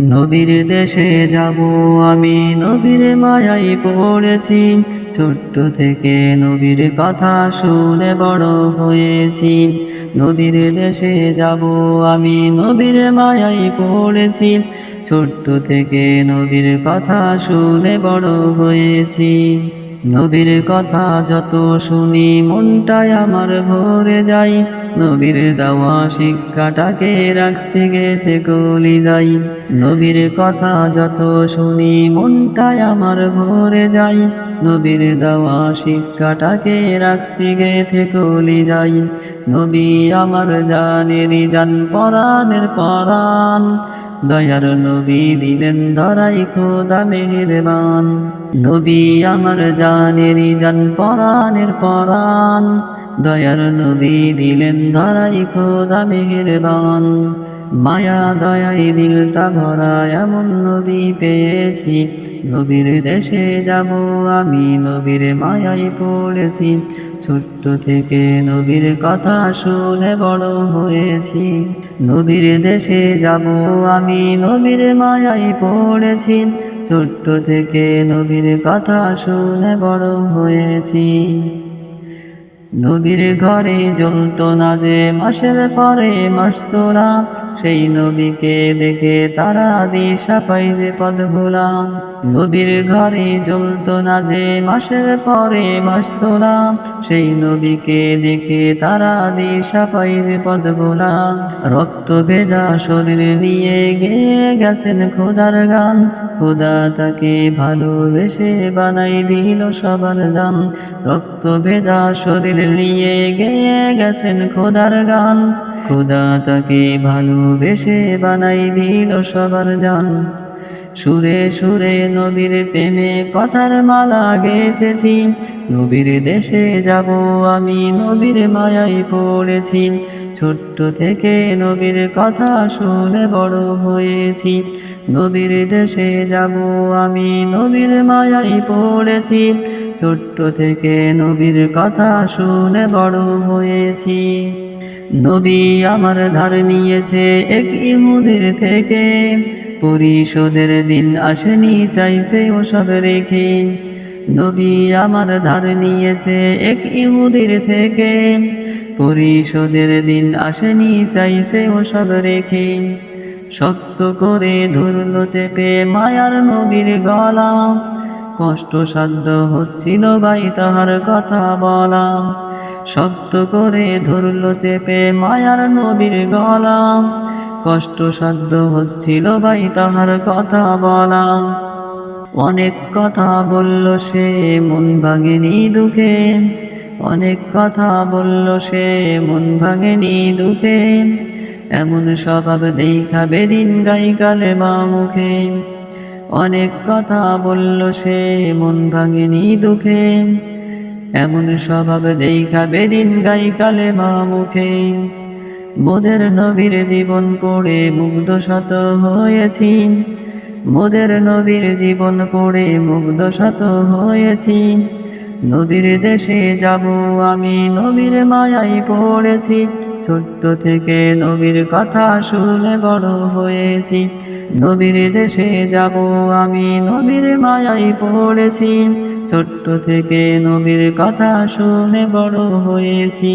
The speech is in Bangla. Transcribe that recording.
নবীর দেশে যাব আমি, নবীর মায়াই পড়েছি। ছোট্ট থেকে নবীর কথা শুনে বড় হয়েছি। নবীর দেশে যাব আমি, নবীর মায়াই পড়েছি। ছোট্ট থেকে নবীর কথা শুনে বড় হয়েছি। নবীর কথা যত শুনি মনটায় আমার ভরে যাই নবীর দেওয়া শিক্ষাটাকে রাখছি গেছে গলি যাই। নবীর কথা যত শুনি মনটায় আমার ভরে যাই নবীর দেওয়া শিক্ষাটাকে রাখছি গেছে গলি যাই। নবী আমার জানেরই জান পরাণের পরাণ। দয়ার নবী দিলেন ধরাই খোদা মেহেরবান। নবী আমার জানেরই জান পরাণের পরাণ। দয়ার নবী দিলেন ধরাই খোদা মেহেরবান। মায়া দয়াই দিলটা ভরা এমন নবী পেয়েছি। নবীর দেশে যাব আমি, নবীর মায়াই পড়েছি। ছোট্ট থেকে নবীর কথা শুনে বড় হয়েছি। নবীর দেশে যাব আমি, নবীর মায়াই পড়েছি। ছোট্ট থেকে নবীর কথা শুনে বড় হয়েছি। নবীর ঘরে জ্বলত না যে মাসের পরে মাস চোরা। সেই নবীকে দেখে তারা দিশা পাই যে পদ ভোলা নবীর ঘরে জ্বলত না যে মাসের পরে মাস চোরা। সেই নবীকে দেখে তারা দিশা পাই যে পদ ভোলা রক্ত ভেজা শরীর নিয়ে গেয়ে গেছেন খোদার গান। খোদা তাকে ভালোবেসে বানাই দিল সবার দাম রক্ত ভেজা শরীর নিয়ে গেয়ে গেছেন খোদার গান। খোদা তাকে ভালোবেসে বানাই দিল সবার জান। সুরে সুরে নবীর প্রেমে কথার মালা গেঁথেছি। নবীর দেশে যাব আমি, নবীর মায়াই পড়েছি। ছোট্ট থেকে নবীর কথা শুনে বড় হয়েছি। নবীর দেশে যাব আমি, নবীর মায়াই পড়েছি। ছোট্ট থেকে নবীর কথা শুনে বড় হয়েছি। নবী আমার ধার নিয়েছে এক ইহুদের থেকে। পরিশোধের দিন আসেনি, চাইছে ওসব রেখে। নবী আমার ধার নিয়েছে এক ইহুদের থেকে। পরিশোধের দিন আসেনি, চাইছে ওসব রেখে। শক্ত করে ধরল চেপে মায়ার নবীর গলা। কষ্ট সাধ্য হচ্ছিল ভাই তাহার কথা বলা। শক্ত করে ধরল চেপে মায়ার নবীর গলা। কষ্ট সাধ্য হচ্ছিল ভাই তাহার কথা বলা। অনেক কথা বলল সে, মন ভাঙেনি দুঃখে। অনেক কথা বলল সে, মন ভাঙেনি দুঃখে। এমন স্বভাব দেখা বেদিন গাই কালে মা মুখে। অনেক কথা বলল সে, মন ভাঙেনি দুঃখে। এমন স্বভাব দেখা বেদিন গাই কালে মা মুখে। মোদের নবীর জীবন পড়ে মুগ্ধ শত হয়েছি। মোদের নবীর জীবন পড়ে মুগ্ধ শত হয়েছি। নবীর দেশে যাব আমি, নবীর মায়াই পড়েছি। ছোট্ট থেকে নবীর কথা শুনে বড় হয়েছি। নবীর দেশে যাব আমি, নবীর মায়াই পড়েছি। ছোট্ট থেকে নবীর কথা শুনে বড় হয়েছি।